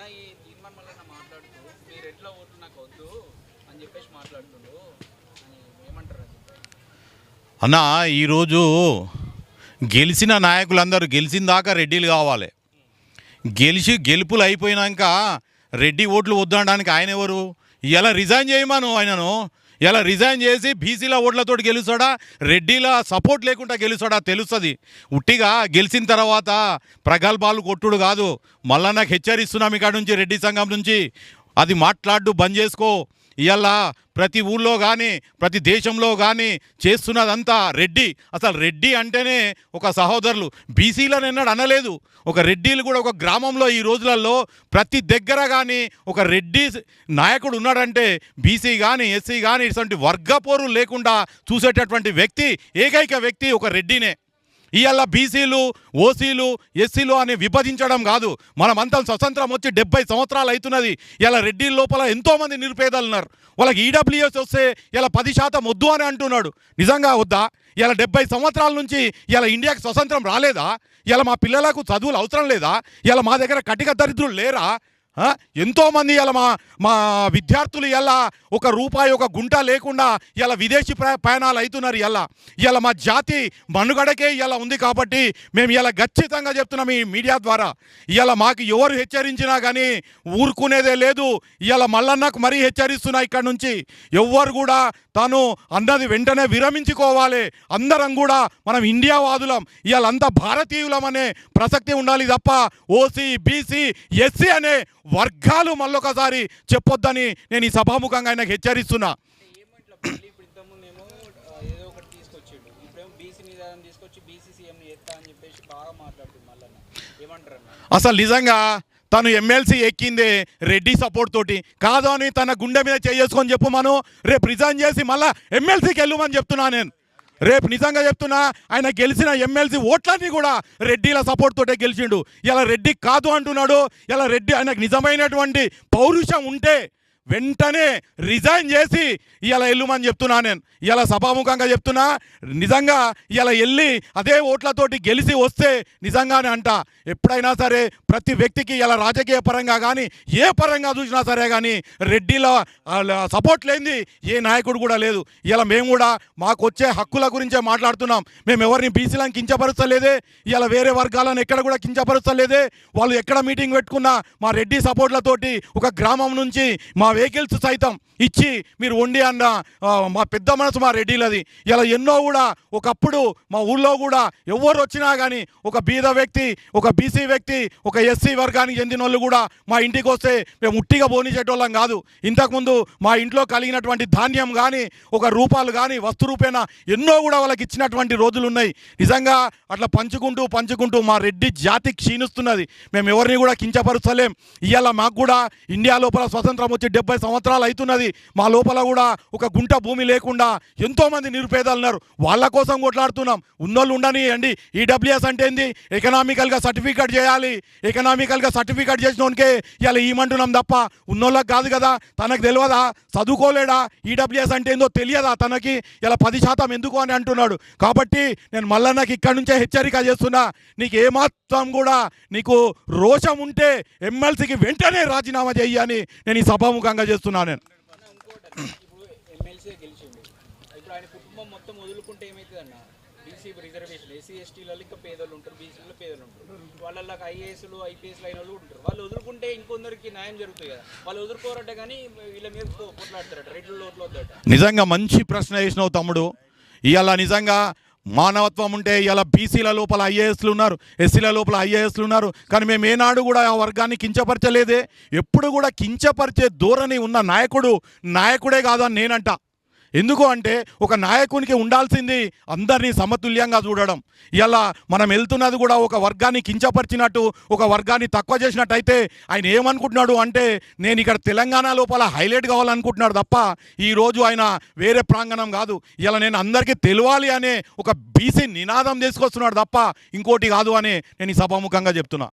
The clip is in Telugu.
అన్న ఈ తీర్మాన్ మళ్ళీ మాట్లాడుతూ మీరు ఎట్లా ఓట్లు నాకు వద్దు అని చెప్పేసి మాట్లాడుతుండు అని ఏమంటారు అన్న ఈరోజు గెలిచిన నాయకులందరూ గెలిచిన దాకా రెడ్డిలు కావాలి. గెలిచి గెలుపులు అయిపోయినాక రెడ్డి ఓట్లు వద్దనడానికి ఆయన ఎవరు? ఇలా రిజైన్ చేయమను ఆయనను. ఇలా రిజైన్ చేసి బీసీల ఓట్లతో గెలుస్తాడా? రెడ్డిల సపోర్ట్ లేకుండా గెలుస్తాడా? తెలుస్తుంది. ఉట్టిగా గెలిచిన తర్వాత ప్రగల్భాలు కొట్టుడు కాదు. మళ్ళా నాకు హెచ్చరిస్తున్నాం ఇక్కడ నుంచి రెడ్డి సంఘం నుంచి. అది మాట్లాడు బంద్ చేసుకో. ఇవాళ ప్రతి ఊళ్ళో కానీ ప్రతి దేశంలో కానీ చేస్తున్నదంతా రెడ్డి. అసలు రెడ్డి అంటేనే ఒక సహోదరులు. బీసీలను ఎన్నడూ అనలేదు. ఒక రెడ్డిలు కూడా ఒక గ్రామంలో ఈ రోజులలో ప్రతి దగ్గర కానీ ఒక రెడ్డి నాయకుడు ఉన్నాడంటే బీసీ కానీ ఎస్సీ కానీ ఇటువంటి వర్గపోరు లేకుండా చూసేటటువంటి వ్యక్తి ఏకైక వ్యక్తి ఒక రెడ్డినే. ఇవాళ బీసీలు ఓసీలు ఎస్సీలు అని విభజించడం కాదు. మనమంతా స్వతంత్రం వచ్చి డెబ్బై సంవత్సరాలు అవుతున్నది. ఇలా రెడ్డి లోపల ఎంతోమంది నిరుపేదలు ఉన్నారు వాళ్ళకి ఈడబ్ల్యూఎస్ వస్తే ఇలా పది శాతం వద్దు అని అంటున్నాడు. నిజంగా వద్దా? ఇలా డెబ్బై సంవత్సరాల నుంచి ఇలా ఇండియాకి స్వతంత్రం రాలేదా? ఇలా మా పిల్లలకు చదువులు అవసరం లేదా? ఇలా మా దగ్గర కటిక దరిద్రులు లేరా? ఎంతోమంది ఇలా మా మా విద్యార్థులు ఇలా ఒక రూపాయి ఒక గుంట లేకుండా ఇలా విదేశీ ప్ర ప్రయాణాలు అవుతున్నారు ఇలా. ఇలా మా జాతి మనుగడకే ఇలా ఉంది కాబట్టి మేము ఇలా ఖచ్చితంగా చెప్తున్నాం ఈ మీడియా ద్వారా. ఇలా మాకు ఎవరు హెచ్చరించినా కానీ ఊరుకునేదే లేదు. ఇలా మల్లన్నకు మరీ హెచ్చరిస్తున్నా ఇక్కడ నుంచి. ఎవ్వరు కూడా తాను అన్నది వెంటనే విరమించుకోవాలి. అందరం కూడా మనం ఇండియా వాదులం. ఇలా అంతా భారతీయులం అనే ప్రసక్తి ఉండాలి తప్ప ఓసీ బీసీ ఎస్సీ అనే వర్గాలు మళ్ళొకసారి చెప్పొద్దని నేను ఈ సభాముఖంగా ఆయనకు హెచ్చరిస్తున్నా. అసలు నిజంగా తను ఎమ్మెల్సీ ఎక్కిందే రెడ్డి సపోర్ట్ తోటి. కాదు అని తన గుండె మీద చేసుకొని చెప్పు మనం. రేపు రిజైన్ చేసి మళ్ళా ఎమ్మెల్సీకి వెళ్ళమని చెప్తున్నా నేను. రేపు నిజంగా చెప్తున్నా ఆయన గెలిచిన ఎమ్మెల్సీ ఓట్లన్నీ కూడా రెడ్డిల సపోర్ట్ తోటే గెలిచిండు. ఇలా రెడ్డి కాదు అంటున్నాడు ఇలా రెడ్డి ఆయనకు నిజమైనటువంటి పౌరుషం ఉంటే వెంటనే రిజైన్ చేసి ఇలా వెళ్ళమని చెప్తున్నా నేను. ఇలా సభాముఖంగా చెప్తున్నా. నిజంగా ఇలా వెళ్ళి అదే ఓట్లతోటి గెలిచి వస్తే నిజంగానే అంట. ఎప్పుడైనా సరే ప్రతి వ్యక్తికి ఇలా రాజకీయ పరంగా కానీ ఏ పరంగా చూసినా సరే కానీ రెడ్డిల సపోర్ట్ లేనిది ఏ నాయకుడు కూడా లేదు. ఇలా మేము కూడా మాకు వచ్చే హక్కుల గురించే మాట్లాడుతున్నాం. మేము ఎవరిని బీసీలను కించపరుస్తలేదే. ఇలా వేరే వర్గాలను ఎక్కడ కూడా కించపరుస్తలేదే. వాళ్ళు ఎక్కడ మీటింగ్ పెట్టుకున్నా మా రెడ్డి సపోర్ట్లతోటి ఒక గ్రామం నుంచి మా వెహికల్స్ సైతం ఇచ్చి మీరు వండి అన్న మా పెద్ద మనసు మా రెడ్డిలది. ఇలా ఎన్నో కూడా ఒకప్పుడు మా ఊళ్ళో కూడా ఎవరు వచ్చినా కానీ ఒక బీద వ్యక్తి ఒక బీసీ వ్యక్తి ఒక ఎస్సీ వర్గానికి చెందిన వాళ్ళు కూడా మా ఇంటికి వస్తే మేము ఉట్టిగా పోనిచేటోళ్ళం కాదు. ఇంతకుముందు మా ఇంట్లో కలిగినటువంటి ధాన్యం కానీ ఒక రూపాలు కానీ వస్తు రూపేణ ఎన్నో కూడా వాళ్ళకి ఇచ్చినటువంటి రోజులు ఉన్నాయి నిజంగా అట్లా పంచుకుంటూ పంచుకుంటూ మా రెడ్డి జాతి క్షీణిస్తున్నది. మేము ఎవరిని కూడా కించపరుస్తలేం. ఇవాళ మాకు కూడా ఇండియా లోపల స్వతంత్రం వచ్చి డెబ్బై సంవత్సరాలు అవుతున్నది. మా లోపల కూడా ఒక గుంట భూమి లేకుండా ఎంతోమంది నిరుపేదలు ఉన్నారు. వాళ్ళ కోసం కొట్లాడుతున్నాం. ఉన్నోళ్ళు ఉండనియండి. ఈడబ్ల్యూఎస్ అంటే ఏంది? ఎకనామికల్గా సర్టిఫికేట్ చేయాలి. ఎకనామికల్గా సర్టిఫికేట్ చేసినోనికే ఇలా ఈమంటున్నాం తప్ప ఉన్నోళ్ళకి కాదు కదా. తనకు తెలియదా? చదువుకోలేడా? ఈడబ్ల్యూఎస్ అంటే ఏందో తెలియదా తనకి? ఇలా పది శాతం ఎందుకు అని అంటున్నాడు. కాబట్టి నేను మళ్ళా నాకు ఇక్కడ నుంచే హెచ్చరిక చేస్తున్నా. నీకు ఏమాత్రం కూడా నీకు రోషం ఉంటే ఎమ్మెల్సీకి వెంటనే రాజీనామా చెయ్యి అని నేను ఈ సభాముఖంగా చేస్తున్నా నేను. వాళ్ళకి ఐఏఎస్లు ఐపీఎస్లు అయిన వాళ్ళు ఉంటారు. వాళ్ళు వదులుకుంటే ఇంకొందరికి న్యాయం జరుగుతుంది కదా. వాళ్ళు వదులుకోరట కానీ వీళ్ళ మీద కొట్లాడతారట రెడ్లు నిజంగా మంచి ప్రశ్న వేసినావు తమ్ముడు. ఇవాళ నిజంగా మానవత్వం ఉంటే ఇలా బీసీల లోపల ఐఏఎస్లు ఉన్నారు ఎస్సీల లోపల ఐఏఎస్లు ఉన్నారు. కానీ మేము ఏనాడు కూడా ఆ వర్గాన్ని కించపరచలేదే. ఎప్పుడు కూడా కించపరిచే ధోరణి ఉన్న నాయకుడు నాయకుడే కాదు అని నేనంట. ఎందుకు అంటే ఒక నాయకునికి ఉండాల్సింది అందరినీ సమతుల్యంగా చూడడం. ఇలా మనం వెళ్తున్నది కూడా ఒక వర్గాన్ని కించపరిచినట్టు ఒక వర్గాన్ని తక్కువ చేసినట్టయితే ఆయన ఏమనుకుంటున్నాడు అంటే నేను ఇక్కడ తెలంగాణ లోపల హైలైట్ కావాలనుకుంటున్నాడు తప్ప ఈరోజు ఆయన వేరే ప్రాంగణం కాదు. ఇలా నేను అందరికీ తెలియాలి అనే ఒక బీసీ నినాదం తీసుకొస్తున్నాడు తప్ప ఇంకోటి కాదు అని నేను ఈ సభాముఖంగా చెప్తున్నా.